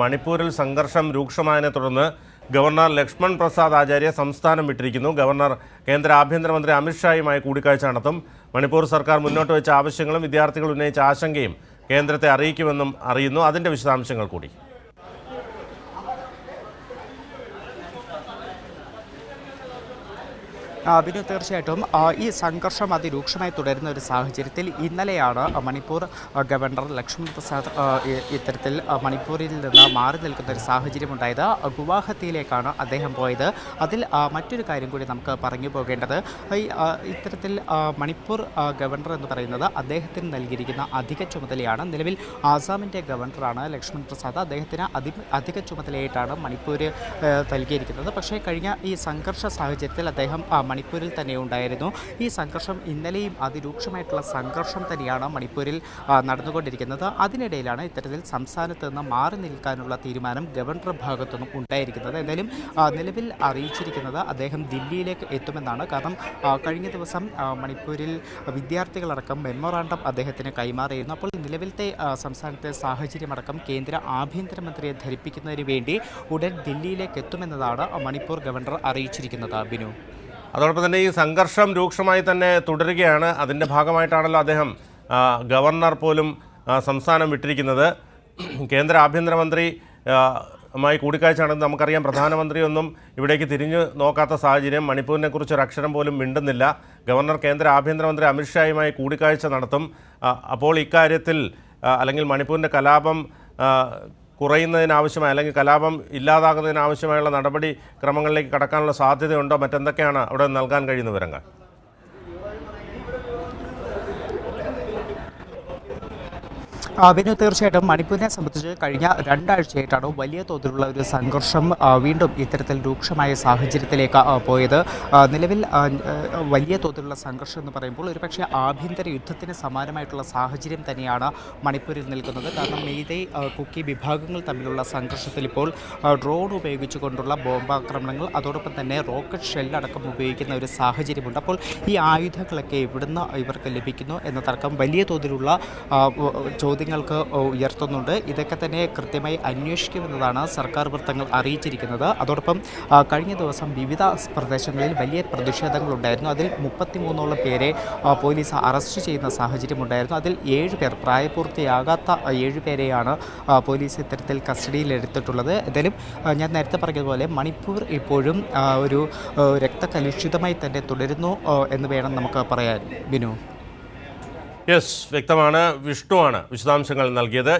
മണിപ്പൂരിൽ സംഘർഷം രൂക്ഷമായതിനെ തുടർന്ന് ഗവർണർ ലക്ഷ്മൺ പ്രസാദ് ആചാര്യ സംസ്ഥാനം വിട്ടിരിക്കുന്നു. ഗവർണർ കേന്ദ്ര ആഭ്യന്തരമന്ത്രി അമിത്ഷായുമായി കൂടിക്കാഴ്ച നടത്തും. മണിപ്പൂർ സർക്കാർ മുന്നോട്ട് വെച്ച ആവശ്യങ്ങളും വിദ്യാർത്ഥികൾ ഉന്നയിച്ച ആശങ്കയും കേന്ദ്രത്തെ അറിയിക്കുമെന്നും അറിയുന്നു. അതിന്റെ വിശദാംശങ്ങൾ കൂടി. ബിനു തീർച്ചയായിട്ടും. ഈ സംഘർഷം അതിരൂക്ഷമായി തുടരുന്ന ഒരു സാഹചര്യത്തിൽ ഇന്നലെയാണ് മണിപ്പൂർ ഗവർണർ ലക്ഷ്മൺ പ്രസാദ് ഇത്തരത്തിൽ മണിപ്പൂരിൽ നിന്ന് മാറി നിൽക്കുന്ന ഒരു സാഹചര്യം ഉണ്ടായത്. ഗുവാഹത്തിയിലേക്കാണ് അദ്ദേഹം പോയത്. അതിൽ മറ്റൊരു കാര്യം കൂടി നമുക്ക് പറഞ്ഞു പോകേണ്ടത്. ഈ ഇത്തരത്തിൽ മണിപ്പൂർ ഗവർണർ എന്ന് പറയുന്നത് അദ്ദേഹത്തിന് നൽകിയിരിക്കുന്ന അധിക ചുമതലയാണ്. നിലവിൽ ആസാമിന്റെ ഗവർണറാണ് ലക്ഷ്മൺ പ്രസാദ്. അദ്ദേഹത്തിന് അതി അധിക ചുമതലയായിട്ടാണ് മണിപ്പൂർ നൽകിയിരിക്കുന്നത്. പക്ഷേ കഴിഞ്ഞ ഈ സംഘർഷ സാഹചര്യത്തിൽ അദ്ദേഹം മണിപ്പൂരിൽ തന്നെ ഉണ്ടായിരുന്നു. ഈ സംഘർഷം ഇന്നലെയും അതിരൂക്ഷമായിട്ടുള്ള സംഘർഷം തന്നെയാണ് മണിപ്പൂരിൽ നടന്നുകൊണ്ടിരിക്കുന്നത്. അതിനിടയിലാണ് ഇത്തരത്തിൽ സംസ്ഥാനത്ത് നിന്ന് മാറി നിൽക്കാനുള്ള തീരുമാനം ഗവർണർ ഭാഗത്തുനിന്നും ഉണ്ടായിരിക്കുന്നത്. എന്തായാലും നിലവിൽ അറിയിച്ചിരിക്കുന്നത് അദ്ദേഹം ദില്ലിയിലേക്ക് എത്തുമെന്നാണ്. കാരണം കഴിഞ്ഞ ദിവസം മണിപ്പൂരിൽ വിദ്യാർത്ഥികളടക്കം മെമ്മോറാണ്ടം അദ്ദേഹത്തിന് കൈമാറിയിരുന്നു. അപ്പോൾ നിലവിലത്തെ സംസ്ഥാനത്തെ സാഹചര്യമടക്കം കേന്ദ്ര ആഭ്യന്തരമന്ത്രിയെ ധരിപ്പിക്കുന്നതിന് വേണ്ടി ഉടൻ ദില്ലിയിലേക്ക് എത്തുമെന്നതാണ് മണിപ്പൂർ ഗവർണർ അറിയിച്ചിരിക്കുന്നത്. ബിനു. അതോടൊപ്പം തന്നെ ഈ സംഘർഷം രൂക്ഷമായി തന്നെ തുടരുകയാണ്. അതിന്റെ ഭാഗമായിട്ടാണല്ലോ അദ്ദേഹം ഗവർണർ പോലും സംസ്ഥാനം വിട്ടിരിക്കുന്നത്. കേന്ദ്ര ആഭ്യന്തരമന്ത്രി മായി കൂടിക്കാഴ്ച നടന്ന് നമുക്കറിയാം. പ്രധാനമന്ത്രിയൊന്നും ഇവിടേക്ക് തിരിഞ്ഞു നോക്കാത്ത സാഹചര്യം. മണിപ്പൂരിനെ കുറിച്ച് ഒരു അക്ഷരം പോലും മിണ്ടുന്നില്ല. ഗവർണർ കേന്ദ്ര ആഭ്യന്തരമന്ത്രി അമിത്ഷായുമായി കൂടിക്കാഴ്ച നടത്തും. അപ്പോൾ ഇക്കാര്യത്തിൽ അല്ലെങ്കിൽ മണിപ്പൂരിന്റെ കലാപം കുറയുന്നതിനാവശ്യമായ അല്ലെങ്കിൽ കലാപം ഇല്ലാതാകുന്നതിനാവശ്യമായുള്ള നടപടി ക്രമങ്ങളിലേക്ക് കടക്കാനുള്ള സാധ്യതയുണ്ടോ? മറ്റെന്തൊക്കെയാണ് അവിടെ നൽകാൻ കഴിയുന്ന വിവരങ്ങൾ? ബിനു തീർച്ചയായിട്ടും മണിപ്പൂരിനെ സംബന്ധിച്ച് കഴിഞ്ഞ രണ്ടാഴ്ചയായിട്ടാണ് വലിയ തോതിലുള്ള ഒരു സംഘർഷം വീണ്ടും ഇത്തരത്തിൽ രൂക്ഷമായ സാഹചര്യത്തിലേക്ക് പോയത്. നിലവിൽ വലിയ തോതിലുള്ള സംഘർഷം എന്ന് പറയുമ്പോൾ ഒരുപക്ഷെ ആഭ്യന്തര യുദ്ധത്തിന് സമാനമായിട്ടുള്ള സാഹചര്യം തന്നെയാണ് മണിപ്പൂരിൽ നിൽക്കുന്നത്. കാരണം മെയ്തേ കുക്കി വിഭാഗങ്ങൾ തമ്മിലുള്ള സംഘർഷത്തിൽ ഇപ്പോൾ ഡ്രോൺ ഉപയോഗിച്ചുകൊണ്ടുള്ള ബോംബാക്രമണങ്ങൾ അതോടൊപ്പം തന്നെ റോക്കറ്റ് ഷെല്ലടക്കം ഉപയോഗിക്കുന്ന ഒരു സാഹചര്യമുണ്ട്. അപ്പോൾ ഈ ആയുധങ്ങളൊക്കെ എവിടുന്ന് ഇവർക്ക് ലഭിക്കുന്നു എന്ന തർക്കം വലിയ തോതിലുള്ള ഉ- ചോദ്യങ്ങൾക്ക് ഉയർത്തുന്നുണ്ട്. ഇതൊക്കെ തന്നെ കൃത്യമായി അന്വേഷിക്കുമെന്നതാണ് സർക്കാർ വൃത്തങ്ങൾ അറിയിച്ചിരിക്കുന്നത്. അതോടൊപ്പം കഴിഞ്ഞ ദിവസം വിവിധ പ്രദേശങ്ങളിൽ വലിയ പ്രതിഷേധങ്ങളുണ്ടായിരുന്നു. അതിൽ മുപ്പത്തിമൂന്നോളം പേരെ പോലീസ് അറസ്റ്റ് ചെയ്യുന്ന സാഹചര്യമുണ്ടായിരുന്നു. അതിൽ ഏഴ് പേർ പ്രായപൂർത്തിയാകാത്ത ഏഴ് പേരെയാണ് പോലീസ് ഇത്തരത്തിൽ കസ്റ്റഡിയിലെടുത്തിട്ടുള്ളത്. എന്തായാലും ഞാൻ നേരത്തെ പറഞ്ഞതുപോലെ മണിപ്പൂർ ഇപ്പോഴും ഒരു രക്തകലുഷിതമായി തന്നെ തുടരുന്നു എന്ന് വേണം നമുക്ക് പറയാൻ. ബിനു. യെസ് വ്യക്തമാണ്. വിഷ്ണുവാണ് വിശദാംശങ്ങൾ നൽകിയത്.